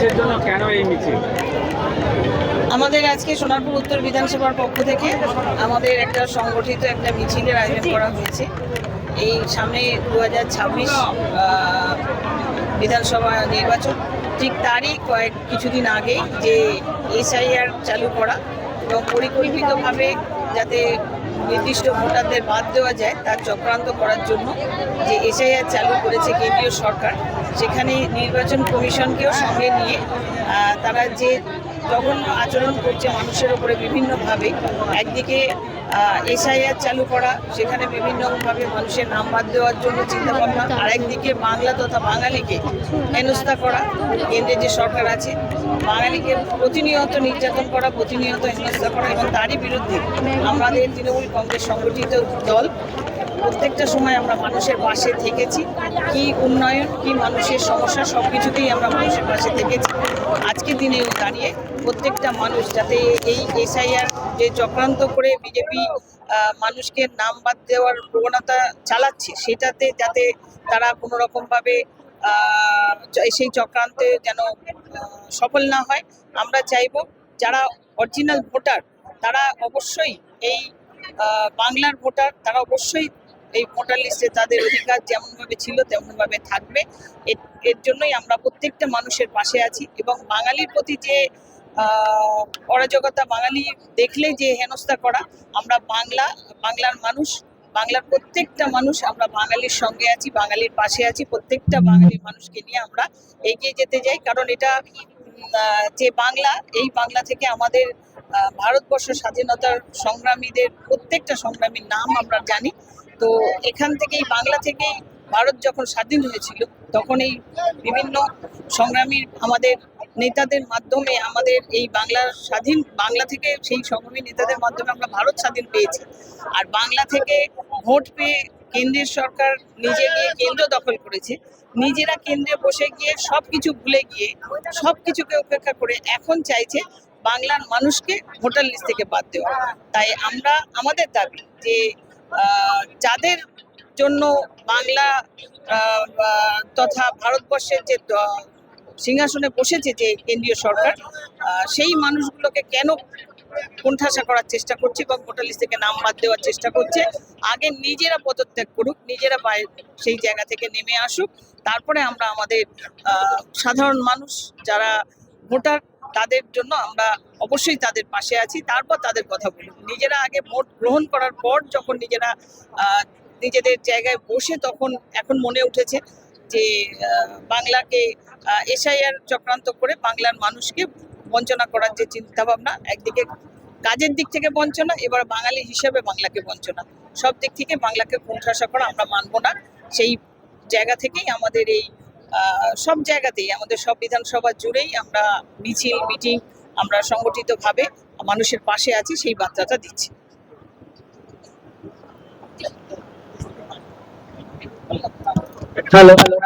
কিসের জন্য কেন এই মিছিল? আমাদের আজকে সোনারপুর উত্তর বিধানসভার পক্ষ থেকে আমাদের একটা সংগঠিত একটা মিছিলের আয়োজন করা হয়েছে। এই সামনে দু হাজার ছাব্বিশ বিধানসভা নির্বাচন, ঠিক তারই কয়েক কিছুদিন আগে যে এসআইআর চালু করা এবং পরিকল্পিতভাবে যাতে নির্দিষ্ট ভোটারদের বাদ দেওয়া যায় তার চক্রান্ত করার জন্য যে এসআইআর চালু করেছে কেন্দ্রীয় সরকার, সেখানে নির্বাচন কমিশনকেও সঙ্গে নিয়ে তারা যে জঘন্য আচরণ করছে মানুষের উপরে বিভিন্নভাবে। একদিকে এসআইআর চালু করা, সেখানে বিভিন্নভাবে মানুষের নাম বাদ দেওয়ার জন্য চিন্তা ভাবনা আর একদিকে বাংলা তথা বাঙালিকে হেনস্থা করা কেন্দ্রে যে সরকার আছে, বাঙালিকে প্রতিনিয়ত নির্যাতন করা, প্রতিনিয়ত হেনস্থা করা এবং তারই বিরুদ্ধে আমাদের তৃণমূল কংগ্রেস সংগঠিত দল, প্রত্যেকটা সময় আমরা মানুষের পাশে থেকেছি। কি উন্নয়ন, কি মানুষের সমস্যা সব কিছুতেই আমরা মানুষের পাশে থেকেছি। আজকের দিনেও দাঁড়িয়ে প্রত্যেকটা মানুষ যাতে এই এসআইআর যে চক্রান্ত করে বিজেপি মানুষকে নাম বাদ দেওয়ার প্রবণতা চালাচ্ছে, সেটাতে যাতে তারা কোনো রকমভাবে সেই চক্রান্তে যেন সফল না হয়, আমরা চাইব যারা অরিজিনাল ভোটার তারা অবশ্যই এই বাংলার ভোটার তারা অবশ্যই এই ভোটার লিস্টে তাদের অধিকার যেমনভাবে ছিল, তেমনভাবে থাকবে। এর- জন্যই আমরা প্রত্যেকটা মানুষের পাশে আছি এবং বাঙালির প্রতি যে অরাজকতা বাঙালি দেখলেই যে হেনস্থা করা, আমরা বাংলা, বাংলার মানুষ, বাংলার প্রত্যেকটা মানুষ আমরা বাঙালির সঙ্গে আছি, বাঙালির পাশে আছি। প্রত্যেকটা বাঙালি মানুষকে নিয়ে আমরা এগিয়ে যেতে যাই কারণ এটা যে বাংলা, এই বাংলা থেকে আমাদের ভারতবর্ষ স্বাধীনতার সংগ্রামীদের প্রত্যেকটা সংগ্রামীর নাম আমরা জানি। তো এখান থেকেই বাংলা থেকেই ভারত যখন স্বাধীন হয়েছিল তখন এই বিভিন্ন সংগ্রামী আমাদের নেতাদের মাধ্যমে আমাদের এই বাংলার স্বাধীন, বাংলা থেকে সেই সংগ্রামী নেতাদের মাধ্যমে আমরা ভারত স্বাধীন পেয়েছি। আর বাংলা থেকে ভোট পেয়ে কেন্দ্রের সরকার নিজে গিয়ে কেন্দ্র দখল করেছে, নিজেরা কেন্দ্রে বসে গিয়ে সব কিছু ভুলে গিয়ে সব কিছুকে উপেক্ষা করে এখন চাইছে বাংলার মানুষকে ভোটার লিস্ট থেকে বাদ দেওয়া। তাই আমরা, আমাদের দাবি যে যাদের জন্য বাংলা তথা ভারতবর্ষের যে সিংহাসনে বসেছে যে কেন্দ্রীয় সরকার সেই মানুষগুলোকে কেন কোণঠাসা করার চেষ্টা করছে এবং ভোটার লিস্ট থেকে নাম বাদ দেওয়ার চেষ্টা করছে? আগে নিজেরা পদত্যাগ করুক, নিজেরা সেই জায়গা থেকে নেমে আসুক। তারপরে আমরা আমাদের সাধারণ মানুষ যারা ভোটার তাদের জন্য আমরা অবশ্যই তাদের পাশে আছি, তারপর তাদের কথা বলুন নিজেরা আগে ভোট গ্রহণ করার পর যখন নিজেরা নিজেদের জায়গায় বসে তখন এখন মনে উঠেছে যে বাংলাকে এসআইআর চক্রান্ত করে বাংলার মানুষকে বঞ্চনা করার যে চিন্তা ভাবনা একদিকে কাজের দিক থেকে বঞ্চনা, এবার বাঙালি হিসেবে বাংলাকে বঞ্চনা। সব দিক থেকে বাংলাকে কোণঠাসা করা আমরা মানব না। সেই জায়গা থেকেই আমাদের এই সব জায়গাতেই আমাদের সব বিধানসভা জুড়েই আমরা মিছিল মিটিং আমরা সংগঠিতভাবে মানুষের পাশে আছি সেই বার্তাটা দিচ্ছি। হ্যালো। হ্যালো।